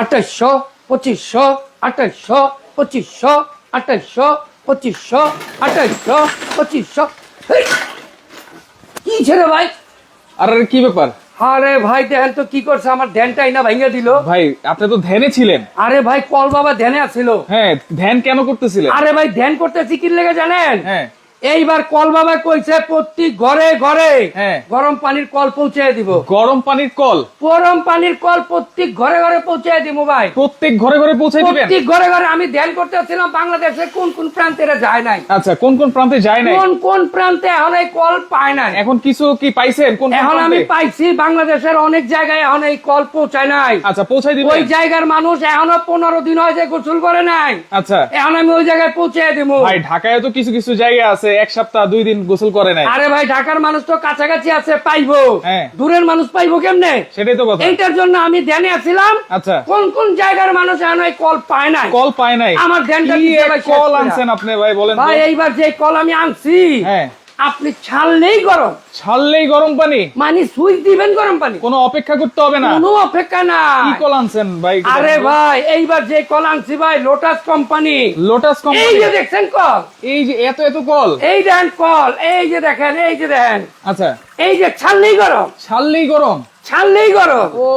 আঠাশশো পঁচিশশো আঠাশশো পঁচিশশো আঠাশশো পঁচিশশো আঠাশশো পঁচিশশো। কি ছেড়ে ভাই? আর কি ব্যাপার? আরে ভাই দেখেন তো কি করছে? আমার ধ্যানটাই না ভেঙে দিল। ভাই আপনি তো ধ্যানে ছিলেন। আরে ভাই কল বাবা ধ্যানে আছিল। হ্যাঁ ধ্যান কেন করতেছিলেন? আরে ভাই ধ্যান করতেছি কি লেগে জানেন? হ্যাঁ। এইবার কল বাবা কইছে প্রতি ঘরে ঘরে হ্যাঁ। গরম পানির কল পৌঁছে দিব। গরম পানির কল? গরম পানির কল প্রত্যেক ঘরে ঘরে পৌঁছে দিব ভাই। প্রত্যেক ঘরে ঘরে পৌঁছে দিবেন? প্রত্যেক ঘরে ঘরে আমি ধ্যান করতেছিলাম বাংলাদেশে কোন কোন প্রান্তে যায় নাই। আচ্ছা কোন কোন প্রান্তে যায় নাই? কোন কোন প্রান্তে এখন এই কল পায় নাই। এখন কিছু কি পাইছেন? কোন এখন আমি পাইছি বাংলাদেশের অনেক জায়গায় এখন এই কল পৌঁছায় নাই। আচ্ছা পৌঁছাই দিবেন? ওই জায়গার মানুষ এখনও পনেরো দিন হয়েছে গোসল করে নাই। আচ্ছা। এখন আমি ওই জায়গায় পৌঁছে দিব। ভাই ঢাকায় তো কিছু কিছু জায়গা আছে এক সপ্তাহ দুই দিন গোসল করে নাই। আরে ভাই ঢাকার মানুষ তো কাছাকাছি আছে পাইবো। হ্যাঁ। দূরের মানুষ পাইবো কেমনে? সেটাই তো কথা। এইটার জন্য আমি ধ্যানে আছিলাম। আচ্ছা। কোন কোন জায়গার মানুষ এখন কল পায় নাই? কল পায় নাই। আমার ধ্যানটা কল আনছেন আপনি ভাই বলেন ভাই এইবার যে কল আমি আনছি হ্যাঁ। আপনি ছাড়লেই গরম। ছাড়লেই গরম পানি? মানে সুইচ দিবেন গরম পানি? কোনো অপেক্ষা করতে হবে না। কোনো অপেক্ষা না কি কল আনছেন ভাই? আরে ভাই এইবার যে কল আনছি ভাই লোটাস কোম্পানি লোটাস কোম্পানি এই যে দেখছেন কল? এই যে এত এত কল? এই দেখেন কল এই যে দেখেন এই যে দেখেন। আচ্ছা। এই যে ছাড়লেই গরম। ছাড়লেই গরম। ছাড়লেই গরম। ও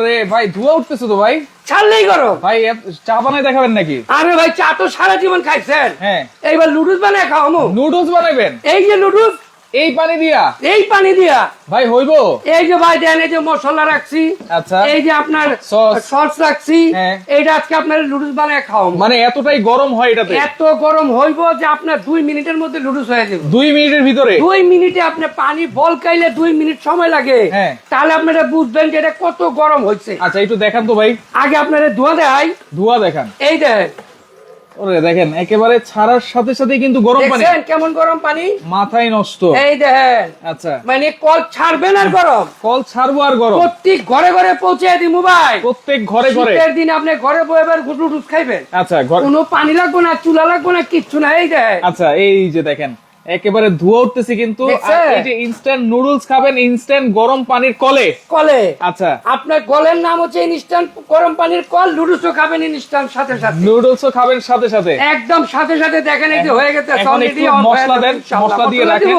রে ভাই ধোয়া উঠতেছে তো ভাই। ছাড়লেই গরম। ভাই চা বানাই দেখাবেন নাকি? আরে ভাই চা তো সারা জীবন খাইছেন। হ্যাঁ। এইবার নুডলস বানায় খাওয়ামু। নুডলস বানাবেন এই যে লুডুস এই পানি দিয়া? এই পানি দিয়া? ভাই হইব? এই যে ভাই দেন এই যে মশলা রাখছি। আচ্ছা। এই যে আপনার সস রাখছি। হ্যাঁ। এইটা আজকে আপনার লুডুস বানায় খাওয়াবো। মানে এতটাই গরম হয় এটাতে? এত গরম হইব যে আপনার দুই মিনিটের মধ্যে লুডুস হয়ে যাবে। দুই মিনিটের ভিতরে? দুই মিনিটে আপনি পানি বল খাইলে দুই মিনিট সময় লাগে। হ্যাঁ। তাহলে আপনারা বুঝবেন যে এটা কত গরম হচ্ছে আচ্ছা একটু দেখান তো ভাই। আগে আপনারা ধোয়া দেয় ধোয়া দেখান। এই দেখ ওরে দেখেন একেবারে ছাড়ার সাথে সাথে কিন্তু গরম পানি। কেমন গরম পানি? মাথায় নষ্ট। এই দেখেন আচ্ছা। মানে কল ছাড়বেন আর গরম? কল ছাড়বো আর গরম। প্রত্যেক ঘরে ঘরে পৌঁছে দিই মোবাইল। প্রত্যেক ঘরে ঘরে। শীতের দিন আপনি ঘরে বয়ে এবার গুটু খাইবেন। আচ্ছা কোনো পানি লাগবে না চুলা লাগবে না কিচ্ছু না এই দেখেন। আচ্ছা এই যে দেখেন একেবারে ধোয়া উঠতেছে কিন্তু। এই যে ইনস্ট্যান্ট নুডলস খাবেন ইনস্ট্যান্ট গরম পানির কলে। কলে। আচ্ছা। আপনার কলের নাম হচ্ছে ইনস্ট্যান্ট গরম পানির কল লুডুসও খাবেন ইনস্ট্যান্ট সাথে সাথে। নুডলসও খাবেন সাথে সাথে। একদম সাথে সাথে দেখেন এই যে হয়ে গেছে একটু মশলা দেন, মশলা দিয়ে রাখেন।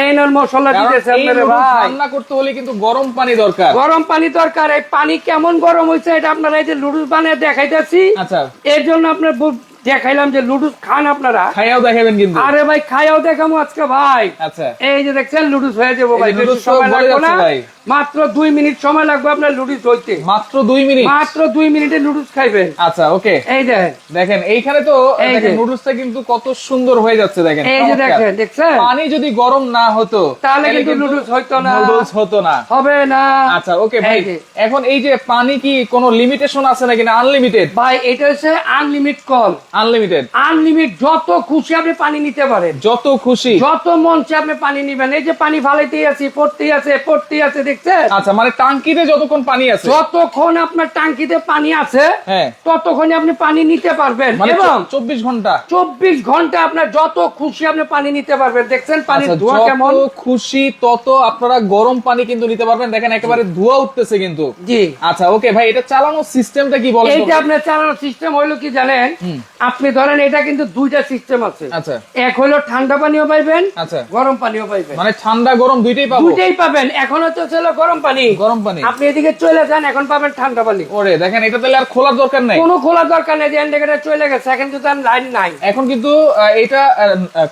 এই মশলা দিতেছে আপনারা ভাই। রান্না করতে হলে কিন্তু গরম পানি দরকার। গরম পানি দরকার এই পানি কেমন গরম হয়েছে এটা আপনারা এই যে লুডুস বানিয়ে দেখাইতেছি। আচ্ছা। এর জন্য আপনার দেখাইলাম যে লুডুস খান আপনারা। খাইয়াও দেখাবেন কিন্তু। আরে ভাই খাইয়াও দেখামো আজকে ভাই। আচ্ছা। এই যে দেখছেন লুডুস হয়ে যাব ভাই। সময় লাগবে না। মাত্র দুই মিনিট সময় লাগবে আপনার লুডুস হইতে। মাত্র দুই মিনিট? মাত্র দুই মিনিটে লুডুস খাইবেন। আচ্ছা ওকে। এই দেখেন দেখেন এইখানে তো। নুডলসটা কিন্তু কত সুন্দর হয়ে যাচ্ছে দেখেন। এই যে দেখেন দেখছেন? পানি যদি গরম না হতো তাহলে কিন্তু noodles হইতো না। নুডলস হতো না। হবে না। আচ্ছা ওকে ভাই এখন এই যে পানি কি কোনো লিমিটেশন আছে নাকি না আনলিমিটেড ভাই এটা হচ্ছে আনলিমিট কল আনলিমিটেড আনলিমিট যত খুশি আপনি পানি নিতে পারেন। যত খুশি। যত মন চায় আপনি পানি নিবেন। এই যে পানি ফালাইতেই আছি পড়তেই আছে পড়তেই আছে দেখছেন? আচ্ছা মানে টাঙ্কিতে যতক্ষণ পানি আছে। যতক্ষণ আপনার টাঙ্কিতে পানি আছে হ্যাঁ। আপনি পানি নিতে পারবেন। মানে এবং চব্বিশ ঘণ্টা। চব্বিশ ঘণ্টা আপনার যত খুশি আপনি পানি নিতে পারবেন। দেখছেন পানির আচ্ছা, ধোয়া কেমন? খুশি তত আপনারা গরম পানি কিন্তু নিতে পারবেন। দেখেন একেবারে ধোয়া উঠতেছে কিন্তু। জি। আচ্ছা ওকে ভাই এটা চালানোর সিস্টেমটা কি বলেন তো? এইটা আপনার চালানোর সিস্টেম হইল কি জানেন? আপনি ধরেন এটা কিন্তু দুইটা সিস্টেম আছে। আচ্ছা। এক হইল ঠান্ডা পানিও পাইবেন আচ্ছা। গরম পানিও পাইবেন। মানে ঠান্ডা গরম দুইটাই পাবো? দুইটাই পাবেন। এখন হচ্ছে ছিল গরম পানি। গরম পানি। আপনি এদিকে চলে যান এখন পাবেন ঠান্ডা পানি। ওরে দেখেন এটা তাহলে আর খোলার দরকার নাই। কোনো খোলা দরকার নেই যে ইন্ডিকেটার চলে গেছে এখন কিন্তু আর লাইন নাই। এখন কিন্তু এটা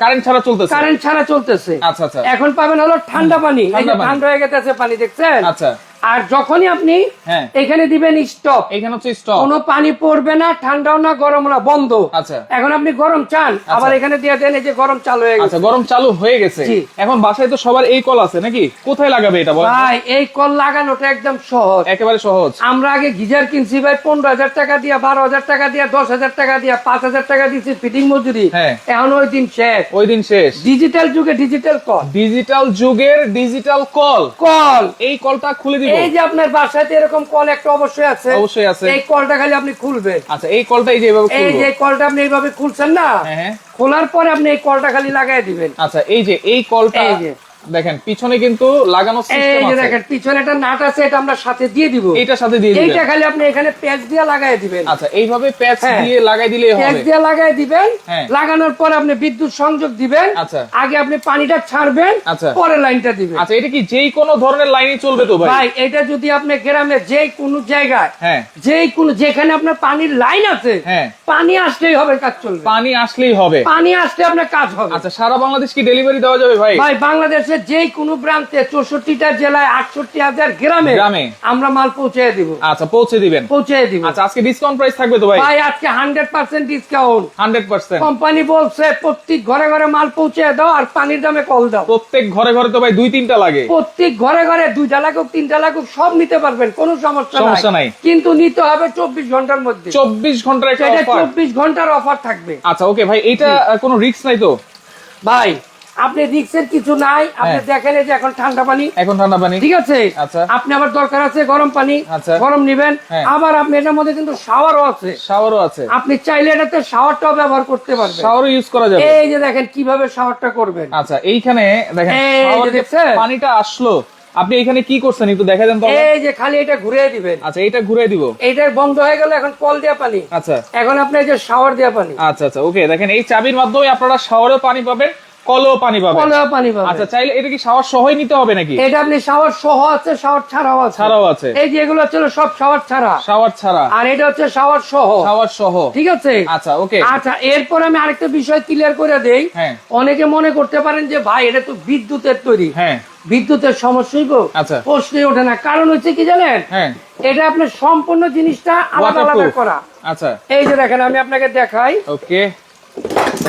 কারেন্ট ছাড়া চলতেছে। কারেন্ট ছাড়া চলতেছে। আচ্ছা আচ্ছা। এখন পাবেন হলো ঠান্ডা পানি। এই যে পানি। ঠান্ডা হয়ে গেছে পানি দেখছেন? আচ্ছা। আর যখনই আপনি হ্যাঁ। এখানে দিবেন স্টপ এখানে হচ্ছে স্টপ কোনো পানি পড়বে না ঠান্ডাও না গরম না বন্ধ। আচ্ছা। এখন আপনি গরম চান আবার এখানে দিয়ে দেন এই যে গরম চালু হয়ে গেছে। আচ্ছা গরম চালু হয়ে গেছে। এখন বাসায় তো সবার এই কল আছে নাকি? কোথায় লাগাবে এটা বল ভাই এই কল লাগানোটা একদম সহজ। একেবারে সহজ। আমরা আগে গিজার কিনছি ভাই পনেরো হাজার টাকা দিয়া বারো হাজার টাকা দিয়া দশ হাজার টাকা দিয়া পাঁচ হাজার টাকা দিচ্ছি ফিটিং মজুরি। হ্যাঁ। এখন ওই দিন শেষ। ওই দিন শেষ। ডিজিটাল যুগে ডিজিটাল কল ডিজিটাল যুগের ডিজিটাল কল কল এই কলটা খুলে দিব। এই যে আপনার বাসাতে এরকম কল একটা অবশ্যই আছে। অবশ্যই আছে। এই কলটা খালি আপনি খুলবেন। আচ্ছা এই কলটা এই যে এভাবে এই যে কলটা আপনি এইভাবে খুলছেন না হ্যাঁ হ্যাঁ। খোলার পরে আপনি এই কলটা খালি লাগাই দিবেন। আচ্ছা এই যে এই কলটা এই যে। দেখেন পিছনে কিন্তু লাগানো সিস্টেম আছে। দেখেন পিছনে একটা নাট আছে এটা আমরা সাথে দিয়ে দিব। এইটার সাথে দিয়ে দিবেন। খালি আপনি এখানে প্যাচ দিয়ে লাগাই দিবেন। আচ্ছা এইভাবে প্যাচ। দিয়ে লাগাই দিলেই প্যাচ দিয়ে লাগাই দিবেন। হ্যাঁ। লাগানোর পর আপনি বিদ্যুৎ সংযোগ দিবেন। আচ্ছা। আগে আপনি পানিটা ছাড়বেন আচ্ছা। পরে লাইনটা দিবেন। আচ্ছা এটা কি যেই কোনো ধরনের লাইনই চলবে তো ভাই? ভাই এটা যদি আপনি গ্রামে যে কোনো জায়গায় হ্যাঁ। যে কোনো যেখানে আপনার পানির লাইন আছে হ্যাঁ। পানি আসলেই হবে কাজ চলবে। পানি আসলেই হবে। পানি আসলে আপনার কাজ হবে। আচ্ছা সারা বাংলাদেশ কি ডেলিভারি দেওয়া যাবে ভাই? ভাই বাংলাদেশের যে কোনো প্রান্তে চৌষট্টিটা জেলায় আটষট্টি হাজার গ্রামে গ্রামে। আমরা মাল পৌঁছে দিব। আচ্ছা পৌঁছে দিবেন। পৌঁছে দিব। আচ্ছা আজকে ডিসকাউন্ট প্রাইস থাকবে তো ভাই? ভাই আজকে hundred percent discount hundred percent company বলছে প্রত্যেক ঘরে ঘরে মাল পৌঁছে দাও আর পানির দামে কল দাও। প্রত্যেক ঘরে ঘরে তো ভাই দুই তিনটা লাগে। প্রত্যেক ঘরে ঘরে দুইটা লাগুক তিনটা লাগুক সব নিতে পারবেন কোনো সমস্যা সমস্যা নাই। কিন্তু নিতে হবে চব্বিশ ঘণ্টার মধ্যে। চব্বিশ ঘণ্টার চব্বিশ ঘণ্টার অফার থাকবে। আচ্ছা ওকে ভাই এটা কোনো রিস্ক নাই তো? ভাই আপনি রিক্সের কিছু নাই আপনি হ্যাঁ। দেখেন এই যে এখন ঠান্ডা পানি। এখন ঠান্ডা পানি। ঠিক আছে? আচ্ছা। আপনি আবার দরকার আছে গরম পানি আচ্ছা। গরম নিবেন। হ্যাঁ। আবার আপনি এটার মধ্যে কিন্তু শাওয়ারও আছে। শাওয়ারও আছে। আপনি চাইলে এটাতে শাওয়ারটাও ব্যবহার করতে পারবেন। শাওয়ারও ইউজ করা যাবে। এই যে দেখেন কীভাবে শাওয়ারটা করবেন। আচ্ছা এইখানে দেখেন? পানিটা আসলো। আপনি এখানে কি করছেন একটু দেখা দেন তো এই যে খালি এটা ঘুরিয়ে দিবেন। আচ্ছা এইটা ঘুরে দিব। এইটা বন্ধ হয়ে গেল এখন কল দেওয়া পানি। আচ্ছা। এখন আপনি যে শাওয়ার দেওয়া পানি। আচ্ছা আচ্ছা ওকে দেখেন এই চাবির মাধ্যমে আপনারা শাওয়ারেও পানি পাবেন। কলেও পানি পাবেন কল পানি পাবেন আচ্ছা চাইলে এটা কি শাওয়ার সহই নিতে হবে নাকি? এটা আপনি শাওয়ার সহ আছে শাওয়ার ছাড়াও আছে। ছাড়াও আছে। এই যে এগুলো ছিল সব শাওয়ার ছাড়া। শাওয়ার ছাড়া। আর এটা হচ্ছে শাওয়ার সহ। শাওয়ার সহ। ঠিক আছে? আচ্ছা ওকে। আচ্ছা এরপর আমি আরেকটা বিষয় ক্লিয়ার করে দেই। হ্যাঁ। অনেকে মনে করতে পারেন যে ভাই এটা তো বিদ্যুতের তৈরি। হ্যাঁ। বিদ্যুতের সমস্যা আচ্ছা। প্রশ্নই ওঠে না। কারণ হচ্ছে কি জানেন? হ্যাঁ। এটা আপনার সম্পূর্ণ জিনিসটা আলাদা আলাদা করা। আচ্ছা। এই যে দেখেন আমি আপনাকে দেখাই। ওকে।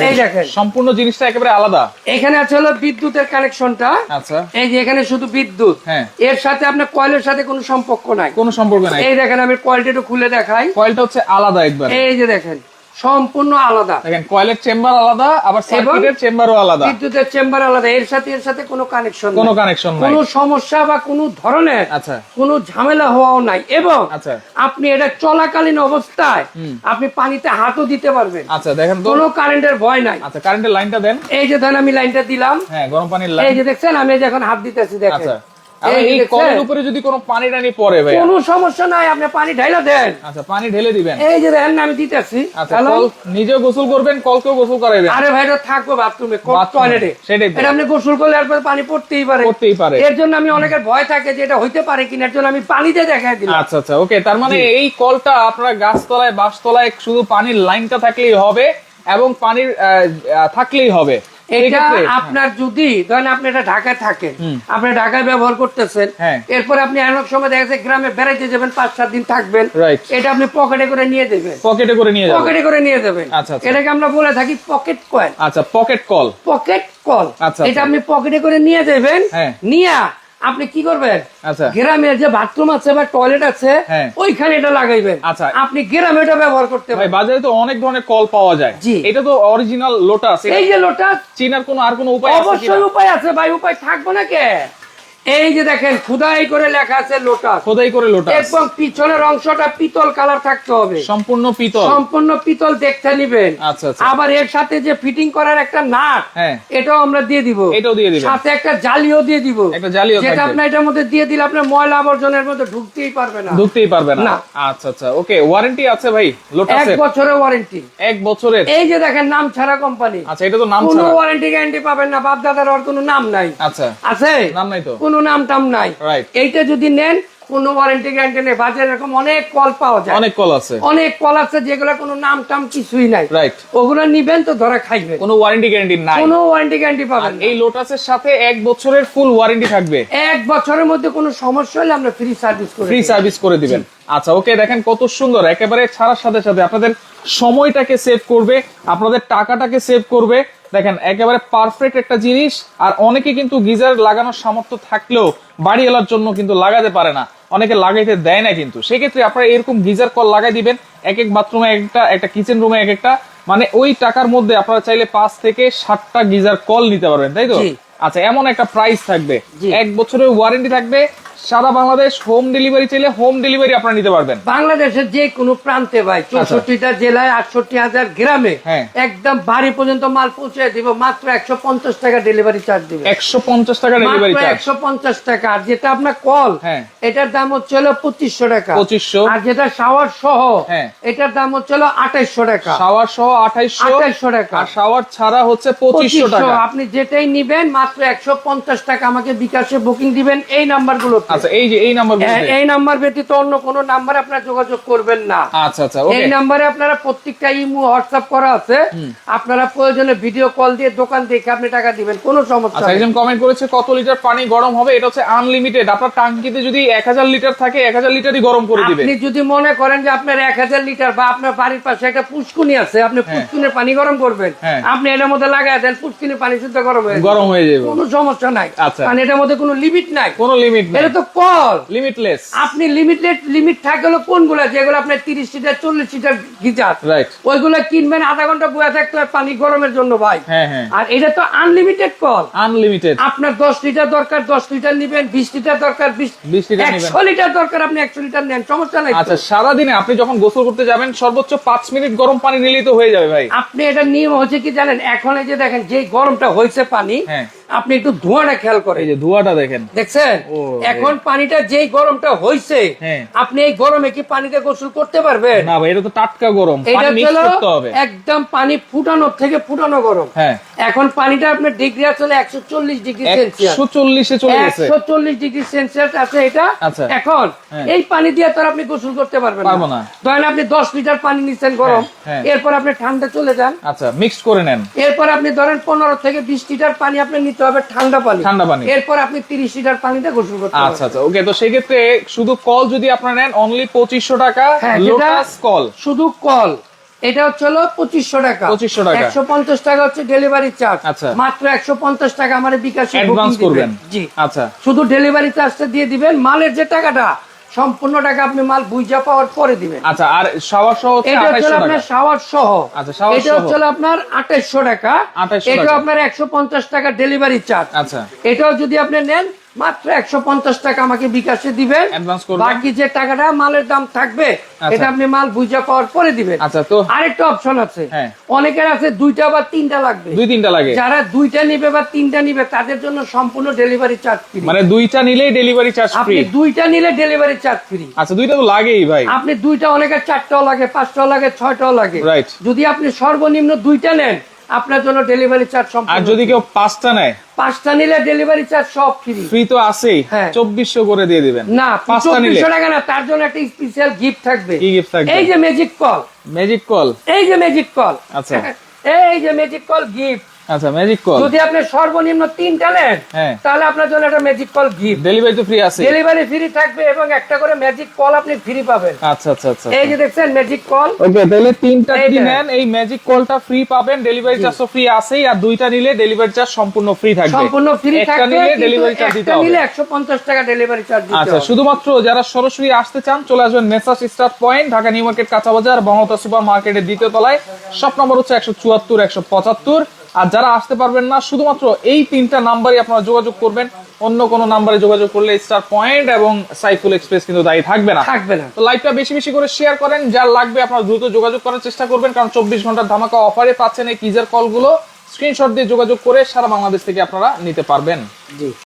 এই দেখেন। সম্পূর্ণ জিনিসটা একেবারে আলাদা। এখানে আছে হলো বিদ্যুতের কানেকশনটা। আচ্ছা। এই যে এখানে শুধু বিদ্যুৎ। হ্যাঁ। এর সাথে আপনার কয়েলের সাথে কোনো সম্পর্ক নাই। কোনো সম্পর্ক নাই। এই দেখেন আমি কয়েলটা একটু খুলে দেখাই। কয়েলটা হচ্ছে আলাদা একবার। এই যে দেখেন সম্পূর্ণ আলাদা। দেখেন কয়েলের চেম্বার আলাদা আবার সার্কিটের চেম্বারও আলাদা। বিদ্যুতের চেম্বার আলাদা। এর সাথে এর সাথে কোনো কানেকশন কোনো কানেকশন নাই। কোনো সমস্যা বা কোনো ধরনের আচ্ছা। কোনো ঝামেলা হওয়াও নাই। এবং আচ্ছা। আপনি এটা চলাকালীন অবস্থায় আপনি পানিতে হাতও দিতে পারবেন। আচ্ছা দেখেন কোনো কারেন্টের ভয় নাই। আচ্ছা কারেন্টের লাইনটা দেন। এই যে ধরেন আমি লাইনটা দিলাম। হ্যাঁ গরম পানির লাইন এই যে দেখছেন আমি এখন হাত দিতেছি দেখেন। আচ্ছা। এই যে এই দেখছেন? কলের উপরে যদি কোনো পানি টানি পড়ে ভাই কোনো সমস্যা নাই আপনি পানি ঢাইলা দেন। আচ্ছা পানি ঢেলে দিবেন। এই যে দেখেন আমি দিতেছি। আচ্ছা কল নিজেও গোসল করবেন কলকেও গোসল করাইবেন আরে ভাই এটা থাকব বাথরুমে টয়লেটে সেটাই এটা আপনি গোসল করলে এরপর পানি পড়তেই পারে। করতেই পারে। এর জন্য আমি অনেকের ভয় থাকে যে এটা হইতে পারে কিনা এর জন্য আমি পানিতে দেখাই দিলাম। আচ্ছা আচ্ছা ওকে তার মানে এই কলটা আপনার গাছতলায় বাসতলায় শুধু পানির লাইনটা থাকলেই হবে এবং পানির থাকলেই হবে। এটা আপনার যদি ধরেন আপনি এটা ঢাকায় থাকেন আপনি ঢাকায় ব্যবহার করতেছেন হ্যাঁ। এরপর আপনি অনেক সময় দেখা যাচ্ছে গ্রামে বেড়াইতে যাবেন পাঁচ সাত দিন থাকবেন এটা আপনি পকেটে করে নিয়ে দেবেন। পকেটে করে নিয়ে পকেটে করে নিয়ে যাবেন আচ্ছা, আচ্ছা। এটাকে আমরা বলে থাকি পকেট কয়েল। আচ্ছা পকেট কল। Pocket call. আচ্ছা, এটা আচ্ছা। আপনি পকেটে করে নিয়ে যাবেন হ্যাঁ। নিয়ে আপনি কি করবেন? আচ্ছা। গ্রামের যে বাথরুম আছে বা টয়লেট আছে হ্যাঁ। ওইখানে এটা লাগাইবেন। আচ্ছা। আপনি গ্রামে এটা ব্যবহার করতে পারেন। বাজারে তো অনেক ধরনের কল পাওয়া যায়। জি। এটা তো অরিজিনাল লোটাস এই যে লোটাস চিনার কোনো আর কোনো উপায় অবশ্যই উপায় আছে। ভাই উপায় থাকব না কে এই যে দেখেন খুদাই করে লেখা আছে লোটাস। খোদাই করে লোটাস। এবং পিছনের অংশটা পিতল কালার থাকতে হবে। সম্পূর্ণ পিতল। সম্পূর্ণ পিতল দেখতে নিবেন। আচ্ছা আচ্ছা। আবার এর সাথে যে ফিটিং করার একটা নাট হ্যাঁ। এটাও আমরা দিয়ে দিব। এটাও দিয়ে দিবেন। সাথে একটা জালিও দিয়ে দিব। একটা জালিও যেটা আপনার এটার মধ্যে দিয়ে দিলে আপনার ময়লা আবর্জনের মধ্যে ঢুকতেই পারবে না। ঢুকতেই পারবে না। আচ্ছা আচ্ছা। ওকে ওয়ারেন্টি আছে ভাই এক বছরের ওয়ারেন্টি এক বছরের। এই যে দেখেন নাম ছাড়া কোম্পানি আচ্ছা এটা তো নাম ছাড়া। কোনো ওয়ারেন্টি গ্যারান্টি পাবেন না। বাপ দাদার আর কোনো নাম নাই। আচ্ছা। আছে? নাম নাই তো। কোনো নাম টাম নাই। এইটা যদি নেন কোনো ওয়ারেন্টি গ্যারান্টি নেই। বাজারে এরকম অনেক কল পাওয়া যায়। অনেক কল আছে। অনেক কল আছে যেগুলো কোনো নাম টাম কিছুই নাই। রাইট ওগুলো নিবেন তো ধরা খাইবেন কোনো ওয়ারেন্টি গ্যারান্টি নাই। কোনো ওয়ারেন্টি গ্যারান্টি পাবেন এই লোটাসের সাথে এক বছরের ফুল ওয়ারেন্টি থাকবে। এক বছরের মধ্যে কোনো সমস্যা হলে আমরা ফ্রি সার্ভিস করি ফ্রি সার্ভিস করে দিবেন। আচ্ছা ওকে দেখেন কত সুন্দর। একেবারে ছাড়ার সাথে সাথে আপনাদের সময়টাকে সেভ করবে আপনাদের টাকাটাকে সেভ করবে দেখেন একেবারে পারফেক্ট একটা জিনিস আর অনেকে কিন্তু গিজার লাগানোর সামর্থ্য থাকলেও বাড়ি এলার জন্য কিন্তু লাগাতে পারে না। অনেকে লাগাইতে দেয় না কিন্তু। সেক্ষেত্রে আপনারা এরকম গিজার কল লাগাই দিবেন এক এক বাথরুমে একটা একটা কিচেন রুমে এক একটা। মানে ওই টাকার মধ্যে আপনারা চাইলে পাঁচ থেকে সাতটা গিজার কল নিতে পারবেন তাই তো? আচ্ছা এমন একটা প্রাইস থাকবে। এক বছরের ওয়ারেন্টি থাকবে সারা বাংলাদেশ হোম ডেলিভারি চাইলে হোম ডেলিভারি আপনারা নিতে পারবেন। বাংলাদেশের যে কোনো প্রান্তে ভাই চৌষট্টিটা জেলায় আটষট্টি হাজার গ্রামে হ্যাঁ। একদম বাড়ি পর্যন্ত মাল পৌঁছে দিব মাত্র একশো পঞ্চাশ টাকা ডেলিভারি চার্জ দিবে। একশো পঞ্চাশ টাকা ডেলিভারি একশো পঞ্চাশ টাকা। আর যেটা আপনার কল হ্যাঁ। এটার দাম হচ্ছে হলো পঁচিশশো টাকা। পঁচিশশো। আর যেটা শাওয়ার সহ হ্যাঁ। এটার দাম হচ্ছে হলো আঠাইশশো টাকা। শাওয়ার সহ আঠাইশশো। আঠাইশশো টাকা। আর শাওয়ার ছাড়া হচ্ছে পঁচিশশো টাকা। আপনি যেটাই নিবেন মাত্র একশো পঞ্চাশ টাকা আমাকে বিকাশে বুকিং দিবেন এই নাম্বারগুলো আচ্ছা এই যে এই নাম্বার এই নাম্বার ব্যতীত অন্য কোনো নাম্বার আপনারা যোগাযোগ করবেন না। আচ্ছা আচ্ছা এই নাম্বারে আপনারা প্রত্যেকটা ইমো হোয়াটসঅ্যাপ করা আছে। আপনারা প্রয়োজনে ভিডিও কল দিয়ে দোকান দেখে আপনি টাকা দিবেন কোনো সমস্যা আচ্ছা একজন কমেন্ট করেছে কত লিটার পানি গরম হবে? এটা হচ্ছে আনলিমিটেড আপনার টাঙ্কিতে যদি এক হাজার লিটার থাকে এক হাজার লিটারই গরম করে দিবে। আপনি যদি মনে করেন যে আপনার এক হাজার লিটার বা আপনার বাড়ির পাশে একটা পুষ্কুনি আছে আপনি পুষ্কুনির পানি গরম করবেন। হ্যাঁ। আপনি এটার মধ্যে লাগাই দেন পুষ্কুনির পানি শুদ্ধ গরম হয়ে গরম হয়ে যাবে। কোনো সমস্যা নাই। আচ্ছা। কারণ এটার মধ্যে কোনো লিমিট নাই। কোনো লিমিট নেই। এটা তো কল লিমিটলেস আপনি লিমিটেড লিমিট থাকে হলো কোনগুলো? যেগুলো আপনার তিরিশ লিটার চল্লিশ লিটার গিজার রাইট ওইগুলো কিনবেন আধা ঘণ্টা বয়ে থাকতে হয় পানি গরমের জন্য ভাই। হ্যাঁ হ্যাঁ। আর এটা তো আনলিমিটেড কল আনলিমিটেড আপনার দশ লিটার দরকার দশ লিটার নিবেন বিশ লিটার দরকার বিশ 20 লিটার নিবেন। একশো লিটার দরকার আপনি একশো লিটার নেন সমস্যা নাই। আচ্ছা সারাদিনে আপনি যখন গোসল করতে যাবেন সর্বোচ্চ পাঁচ মিনিট গরম পানি নিলেই তো হয়ে যাবে ভাই। আপনি এটা নিয়ম হচ্ছে কি জানেন? এখন এই যে দেখেন যে গরমটা হয়েছে পানি হ্যাঁ। আপনি একটু ধোঁয়াটা খেয়াল করেন। এই যে ধোয়াটা দেখেন। দেখছেন? এখন পানিটা যেই গরমটা হয়েছে হ্যাঁ। আপনি এই গরমে কি পানিতে গোসল করতে পারবেন? না ভাই এটা তো টাটকা গরম। এটা মিক্স হলো হবে। একদম পানি ফুটানোর থেকে ফুটানো গরম। হ্যাঁ। এখন পানিটা আপনার ডিগ্রি আসলে একশো চল্লিশ ডিগ্রি সেলসিয়াস একশো চল্লিশে চলে গেছে। একশো চল্লিশ ডিগ্রি সেলসিয়াস আছে এটা। আচ্ছা। এখন হ্যাঁ। এই পানি দিয়ে তো আপনি গোসল করতে পারবেন পারব না। ধরেন আপনি দশ লিটার পানি নিচ্ছেন গরম। এরপর আপনি ঠান্ডা চলে যান। আচ্ছা মিক্সড করে নেন। এরপর আপনি ধরেন পনেরো থেকে বিশ লিটার পানি আপনি নিতে হবে ঠান্ডা পানি। ঠান্ডা পানি। এরপর আপনি তিরিশ লিটার পানিতে গোসল করতে আচ্ছা পারবেন। আচ্ছা ওকে তো সেই ক্ষেত্রে শুধু কল যদি আপনারা নেন অনলি পঁচিশশো টাকা হ্যাঁ, লোটাস কল। শুধু কল। এটা হচ্ছে হলো পঁচিশশো টাকা। 2500 টাকা। একশো পঞ্চাশ টাকা হচ্ছে ডেলিভারি চার্জ। আচ্ছা। মাত্র একশো পঞ্চাশ টাকা আমার বিকাশে অ্যাডভান্স করবেন। জি। আচ্ছা। শুধু ডেলিভারি চার্জটা দিয়ে দিবেন। মালের যে টাকাটা সম্পূর্ণ টাকা আপনি মাল বুঝা পাওয়ার পরে দিবেন। আচ্ছা আর সাওয়ার সহ এটা হচ্ছে আপনার সাওয়ার সহ। আচ্ছা, shower এটা। হচ্ছে আপনার আঠাইশশো টাকা। 2800 এটা। আপনার একশো পঞ্চাশ টাকা ডেলিভারি চার্জ আচ্ছা। এটাও যদি আপনি নেন মাত্র একশো পঞ্চাশ টাকা আমাকে বিকাশে দিবেন। বাকি যে টাকাটা মালের দাম থাকবে আচ্ছা। এটা আপনি মাল বুঝা পাওয়ার পরে দিবেন। আচ্ছা তো আরেকটা অপশন আছে। হ্যাঁ। অনেকের আছে দুইটা বা তিনটা লাগবে। দুই তিনটা লাগে। যারা দুইটা নিবে বা তিনটা নিবে তাদের জন্য সম্পূর্ণ ডেলিভারি চার্জ ফ্রি মানে দুইটা নিলেই ডেলিভারি চার্জ ফ্রি আপনি দুইটা নিলে ডেলিভারি চার্জ ফ্রি আচ্ছা দুইটা তো লাগেই ভাই। আপনি দুইটা অনেকের চারটাও লাগে পাঁচটাও লাগে ছয়টাও লাগে। Right. যদি আপনি সর্বনিম্ন দুইটা নেন আপনার জন্য ডেলিভারি চার্জ সম্পূর্ণ আর যদি কেউ পাঁচটা নেয়? পাঁচটা নিলে ডেলিভারি চার্জ সব ফ্রি ফ্রি তো আছেই। হ্যাঁ। চব্বিশশো করে দিয়ে দিবেন। না পাঁচটা নিলে? টাকা না তার জন্য একটা স্পেশাল গিফট থাকবে। কি গিফট থাকবে? এই যে ম্যাজিক কল ম্যাজিক কল এই যে ম্যাজিক কল আচ্ছা। এই যে ম্যাজিক কল গিফট আচ্ছা ম্যাজিক কল যদি আপনি সর্বনিম্ন তিনটা নেন হ্যাঁ। তাহলে আপনার জন্য একটা ম্যাজিক কল গিফট ডেলিভারি তো ফ্রি আছে। ডেলিভারি ফ্রি থাকবে এবং একটা করে ম্যাজিক কল আপনি ফ্রি পাবেন। আচ্ছা আচ্ছা আচ্ছা। এই যে দেখছেন ম্যাজিক কল ওকে তাহলে তিনটা যদি নেন? এই ম্যাজিক কলটা ফ্রি পাবেন ডেলিভারি চার্জ ফ্রি আছেই আর দুইটা নিলে ডেলিভারি চার্জ সম্পূর্ণ ফ্রি থাকবে। সম্পূর্ণ ফ্রি একটা নিলে ডেলিভারি চার্জ দিতে হবে। নিলে একশো পঞ্চাশ টাকা ডেলিভারি চার্জ দিতে আচ্ছা শুধুমাত্র যারা সরাসরি আসতে চান চলে আসবেন messrs star point Dhaka new market কাঁচা বাজার বঙ্গতা সুপার মার্কেটের দ্বিতীয় তলায়। সব নম্বর হচ্ছে একশো চুয়াত্তর একশো পঁচাত্তর। আর যারা আসতে পারবেন না শুধুমাত্র এই তিনটা নাম্বারই আপনারা যোগাযোগ করবেন। অন্য কোনো নাম্বারে যোগাযোগ করলে স্টার পয়েন্ট এবং সাইফুল এক্সপ্রেস কিন্তু দায়ী থাকবে না। থাকবে না। তো লাইভটা বেশি বেশি করে শেয়ার করেন যার লাগবে আপনারা দ্রুত যোগাযোগ করার চেষ্টা করবেন কারণ চব্বিশ ঘণ্টার ধামাকা অফারে পাচ্ছেন এই কিজার কলগুলো স্ক্রিনশট দিয়ে যোগাযোগ করে সারা বাংলাদেশ থেকে আপনারা নিতে পারবেন। জি।